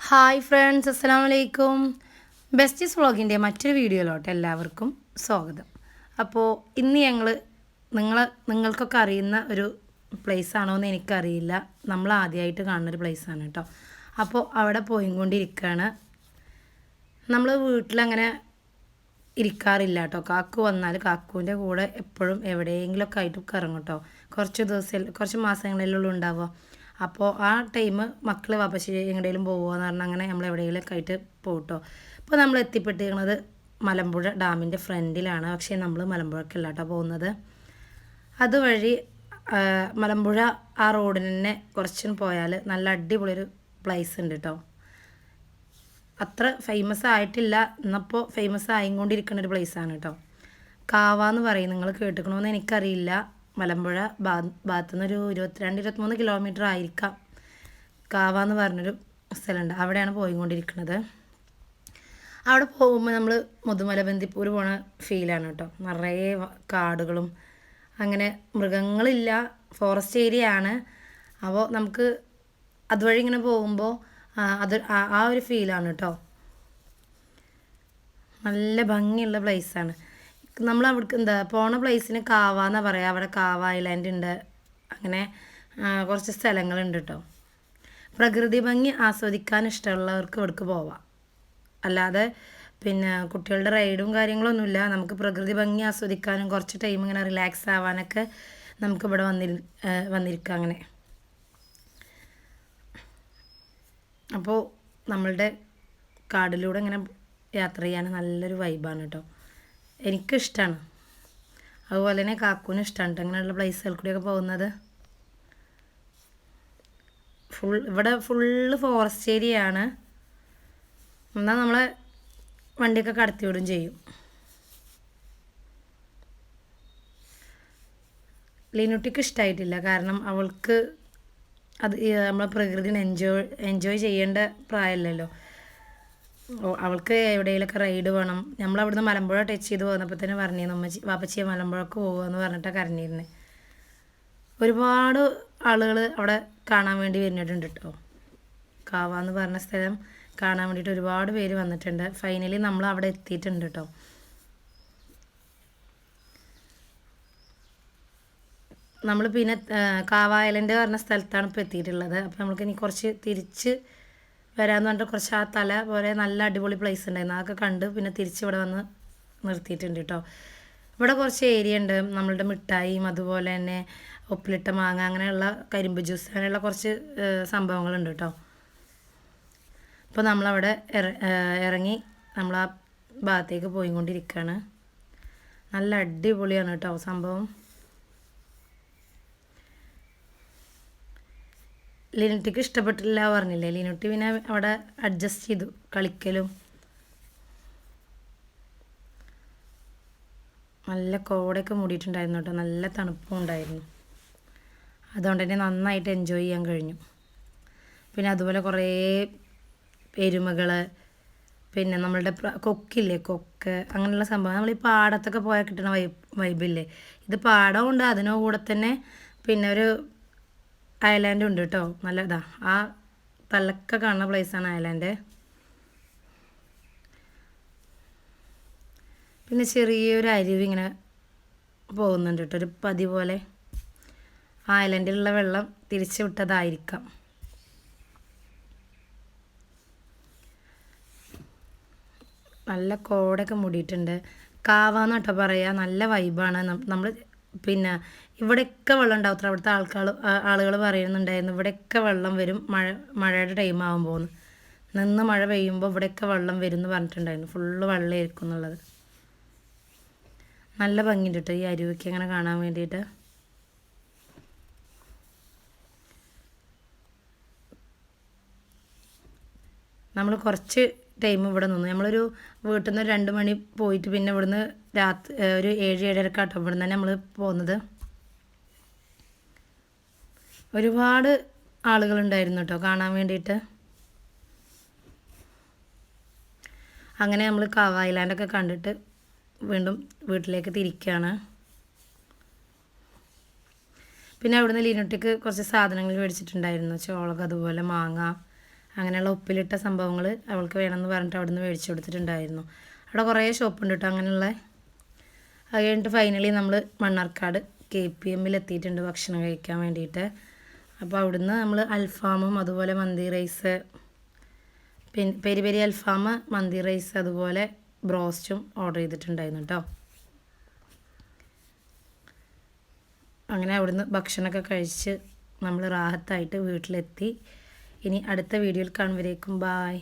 Hi friends അസ്സാം വലൈക്കും besties വ്ളോഗിന്റെ മറ്റൊരു വീഡിയോയിലോട്ട് എല്ലാവർക്കും സ്വാഗതം. അപ്പോൾ ഇന്ന് ഞങ്ങൾ നിങ്ങൾ നിങ്ങൾക്കൊക്കെ അറിയുന്ന ഒരു പ്ലേസ് ആണോ എന്ന് എനിക്കറിയില്ല. നമ്മൾ ആദ്യമായിട്ട് കാണുന്നൊരു ആണ് കേട്ടോ അപ്പോൾ അവിടെ പോയിക്കൊണ്ടിരിക്കുകയാണ് നമ്മൾ വീട്ടിലങ്ങനെ ഇരിക്കാറില്ല കേട്ടോ കാക്കു വന്നാൽ കാക്കുവിന്റെ കൂടെ എപ്പോഴും എവിടെയെങ്കിലുമൊക്കെ ആയിട്ട് കറങ്ങും കേട്ടോ കുറച്ച് ദിവസം കുറച്ച് മാസങ്ങളിലുള്ള ഉണ്ടാവുക. അപ്പോൾ ആ ടൈം മക്കൾ വാപ്പശ്ശി എങ്ങടെയും പോകുകയെന്ന് പറഞ്ഞാൽ അങ്ങനെ നമ്മൾ എവിടെയെങ്കിലുമൊക്കെ ആയിട്ട് പോകട്ടോ അപ്പോൾ നമ്മൾ എത്തിപ്പെട്ടിരിക്കുന്നത് മലമ്പുഴ ഡാമിന്റെ ഫ്രണ്ടിലാണ്. പക്ഷേ നമ്മൾ മലമ്പുഴക്കല്ല കേട്ടോ പോകുന്നത്. അതുവഴി മലമ്പുഴ ആ റോഡിന് തന്നെ കുറച്ചും പോയാൽ നല്ല അടിപൊളിയൊരു പ്ലേസ് ഉണ്ട് കേട്ടോ അത്ര ഫേമസ് ആയിട്ടില്ല. എന്നപ്പോൾ ഫേമസ് ആയിക്കൊണ്ടിരിക്കുന്ന ഒരു പ്ലേസാണ് കേട്ടോ കാവ എന്ന് പറയും. നിങ്ങൾ കേട്ടിക്കണമെന്ന് എനിക്കറിയില്ല. മലമ്പുഴ ഭാ ഒരു ഇരുപത്തിരണ്ട് ഇരുപത്തിമൂന്ന് കിലോമീറ്റർ ആയിരിക്കാം. കാവ എന്ന് പറഞ്ഞൊരു സ്ഥലമുണ്ട്. അവിടെയാണ് പോയിക്കൊണ്ടിരിക്കുന്നത്. അവിടെ പോകുമ്പോൾ നമ്മൾ മുതുമല ബന്ദിപ്പൂർ പോണ ഫീലാണ് കേട്ടോ നിറയെ കാടുകളും അങ്ങനെ മൃഗങ്ങളില്ല. ഫോറസ്റ്റ് ഏരിയ ആണ്. അപ്പോൾ നമുക്ക് അതുവഴി ഇങ്ങനെ പോകുമ്പോൾ അത് ആ- ഒരു ഫീലാണ് കേട്ടോ നല്ല ഭംഗിയുള്ള പ്ലേസാണ് നമ്മൾ അവിടേക്ക് എന്താ പോണ പ്ലേസിന് കാവ എന്നാ പറയുക അവിടെ കാവ ഐലാൻഡ് ഉണ്ട് അങ്ങനെ കുറച്ച് സ്ഥലങ്ങളുണ്ട് കേട്ടോ പ്രകൃതി ഭംഗി ആസ്വദിക്കാൻ ഇഷ്ടമുള്ളവർക്ക് ഇവിടേക്ക് പോവാം. അല്ലാതെ പിന്നെ കുട്ടികളുടെ റൈഡും കാര്യങ്ങളൊന്നുമില്ല. നമുക്ക് പ്രകൃതി ഭംഗി ആസ്വദിക്കാനും കുറച്ച് ടൈം ഇങ്ങനെ റിലാക്സ് ആവാനൊക്കെ നമുക്ക് ഇവിടെ വന്നിരി ആ, വന്നിരിക്കാം അങ്ങനെ. അപ്പോൾ നമ്മളുടെ കാടിലൂടെ ഇങ്ങനെ യാത്ര ചെയ്യാൻ നല്ലൊരു വൈബാണ് കേട്ടോ എനിക്കിഷ്ടമാണ് അതുപോലെ തന്നെ കാക്കൂനും ഇഷ്ടമാണ് കേട്ടോ അങ്ങനെയുള്ള പ്ലേസുകൾ കൂടിയൊക്കെ പോകുന്നത്. ഫുൾ ഇവിടെ ഫുള്ള് ഫോറസ്റ്റ് ഏരിയ ആണ്. എന്നാൽ നമ്മളെ വണ്ടിയൊക്കെ കടത്തി വിടും ചെയ്യും. ലീനുട്ടിക്ക് ഇഷ്ടമായിട്ടില്ല കാരണം അവൾക്ക് അത് നമ്മളെ പ്രകൃതിനെ എൻജോയ് എൻജോയ് ചെയ്യേണ്ട പ്രായമല്ലല്ലോ അവൾക്ക് എവിടെയെങ്കിലൊക്കെ റൈഡ് വേണം. നമ്മൾ അവിടുന്ന് മലമ്പുഴ ടച്ച് ചെയ്ത് പോകുന്നപ്പോൾ തന്നെ പറഞ്ഞിരുന്നു അമ്മച്ചി വാപ്പച്ചിയെ മലമ്പുഴക്ക് പോകുക എന്ന് പറഞ്ഞിട്ടാണ് കരഞ്ഞിരുന്നത് ഒരുപാട് ആളുകൾ അവിടെ കാണാൻ വേണ്ടി വരുന്നിട്ടുണ്ട് കേട്ടോ കാവ എന്ന് പറഞ്ഞ സ്ഥലം കാണാൻ വേണ്ടിയിട്ട് ഒരുപാട് പേര് വന്നിട്ടുണ്ട്. ഫൈനലി നമ്മൾ അവിടെ എത്തിയിട്ടുണ്ട് കേട്ടോ നമ്മൾ പിന്നെ കാവായലന്റെ കാവ പറഞ്ഞ സ്ഥലത്താണ് ഇപ്പോൾ എത്തിയിട്ടുള്ളത്. അപ്പോൾ നമുക്ക് ഇനി കുറച്ച് തിരിച്ച് വരാമെന്ന് പറഞ്ഞിട്ട് കുറച്ച് ആ തല പോലെ നല്ല അടിപൊളി പ്ലേസ് ഉണ്ടായിരുന്നു. അതൊക്കെ കണ്ട് പിന്നെ തിരിച്ച് ഇവിടെ വന്ന് നിർത്തിയിട്ടുണ്ട് കേട്ടോ ഇവിടെ കുറച്ച് ഏരിയ ഉണ്ട്. നമ്മളുടെ മിഠായിയും അതുപോലെ തന്നെ ഉപ്പിലിട്ട മാങ്ങ അങ്ങനെയുള്ള കരിമ്പ് ജ്യൂസ് അങ്ങനെയുള്ള കുറച്ച് സംഭവങ്ങളുണ്ട് കേട്ടോ അപ്പോൾ നമ്മളവിടെ ഇറ- ഇറങ്ങി നമ്മൾ ആ ഭാഗത്തേക്ക് പോയിക്കൊണ്ടിരിക്കുകയാണ് നല്ല അടിപൊളിയാണ് കേട്ടോ സംഭവം. ലിനുട്ടിക്ക് ഇഷ്ടപ്പെട്ടില്ല പറഞ്ഞില്ലേ? ലിനുട്ടി പിന്നെ അവിടെ അഡ്ജസ്റ്റ് ചെയ്തു കളിക്കലും. നല്ല കോടയൊക്കെ മൂടിയിട്ടുണ്ടായിരുന്നു കേട്ടോ. നല്ല തണുപ്പും ഉണ്ടായിരുന്നു. അതുകൊണ്ട് തന്നെ നന്നായിട്ട് എൻജോയ് ചെയ്യാൻ കഴിഞ്ഞു. പിന്നെ അതുപോലെ കുറേ എരുമകൾ പിന്നെ നമ്മളുടെ കൊക്കില്ലേ? കൊക്ക് അങ്ങനെയുള്ള സംഭവം. നമ്മൾ ഈ പാടത്തൊക്കെ പോയാൽ കിട്ടണ വൈബ് വൈബില്ലേ ഇത് പാടമുണ്ട് അതിനോ കൂടെ തന്നെ പിന്നെ ഒരു ഐലാൻഡ് ഉണ്ട് കേട്ടോ നല്ല ഇതാ. ആ തലക്ക കാണുന്ന പ്ലേസാണ് അയലാൻഡ് പിന്നെ ചെറിയൊരു അരുവി ഇങ്ങനെ പോകുന്നുണ്ട് കേട്ടോ ഒരു പതി പോലെ ആ ഐലൻഡിലുള്ള വെള്ളം തിരിച്ചു വിട്ടതായിരിക്കാം. നല്ല കോടൊക്കെ മൂടിയിട്ടുണ്ട്. കാവാന്ന് കേട്ടോ പറയുക നല്ല വൈബാണ് നമ്മൾ പിന്നെ ഇവിടെയൊക്കെ വെള്ളം ഉണ്ടാവും അവിടുത്തെ ആൾക്കാർ ആളുകൾ പറയുന്നുണ്ടായിരുന്നു ഇവിടെയൊക്കെ വെള്ളം വരും മഴ മഴയുടെ ടൈം ആകുമ്പോൾ നിന്ന് മഴ പെയ്യുമ്പോൾ ഇവിടെയൊക്കെ വെള്ളം വരും എന്ന് പറഞ്ഞിട്ടുണ്ടായിരുന്നു. ഫുള്ള് വെള്ളമായിരിക്കും എന്നുള്ളത്. നല്ല ഭംഗിയുണ്ട് കേട്ടോ ഈ അരുവിക്ക് അങ്ങനെ കാണാൻ വേണ്ടിയിട്ട്. നമ്മൾ കുറച്ച് ടൈം ഇവിടെ നിന്നു. നമ്മളൊരു വീട്ടിൽ നിന്ന് രണ്ട് മണി പോയിട്ട് പിന്നെ ഇവിടുന്ന് രാത്രി ഒരു ഏഴ് ഏഴരക്കാട്ടോ ഇവിടുന്ന് തന്നെ നമ്മൾ പോകുന്നത് ഒരുപാട് ആളുകളുണ്ടായിരുന്നു കേട്ടോ കാണാൻ വേണ്ടിയിട്ട്. അങ്ങനെ നമ്മൾ കാവായിലാൻഡൊക്കെ കണ്ടിട്ട് വീണ്ടും വീട്ടിലേക്ക് തിരിക്കുകയാണ് പിന്നെ അവിടുന്ന് ലീനുട്ടിക്ക് കുറച്ച് സാധനങ്ങൾ മേടിച്ചിട്ടുണ്ടായിരുന്നു. ചോളക അതുപോലെ മാങ്ങ അങ്ങനെയുള്ള ഉപ്പിലിട്ട സംഭവങ്ങൾ അവൾക്ക് വേണമെന്ന് പറഞ്ഞിട്ട് അവിടെ നിന്ന് മേടിച്ചു കൊടുത്തിട്ടുണ്ടായിരുന്നു. അവിടെ കുറേ ഷോപ്പുണ്ട് കേട്ടോ അങ്ങനെയുള്ള. അത് കഴിഞ്ഞിട്ട് ഫൈനലി നമ്മൾ മണ്ണാർക്കാട് കെ പി എമ്മിൽ എത്തിയിട്ടുണ്ട് ഭക്ഷണം കഴിക്കാൻ വേണ്ടിയിട്ട്. അപ്പോൾ അവിടുന്ന് നമ്മൾ അൽഫാമും അതുപോലെ മന്തി റൈസ് പിന്നെ പെരി പെരി അൽഫാം മന്തി റൈസ് അതുപോലെ ബ്രോസ്റ്റും ഓർഡർ ചെയ്തിട്ടുണ്ടായിരുന്നു കേട്ടോ അങ്ങനെ അവിടുന്ന് ഭക്ഷണമൊക്കെ കഴിച്ച് നമ്മൾ റാഹത്തായിട്ട് വീട്ടിലെത്തി. ഇനി അടുത്ത വീഡിയോയിൽ കാണുമ്പോഴേക്കും ബായ്.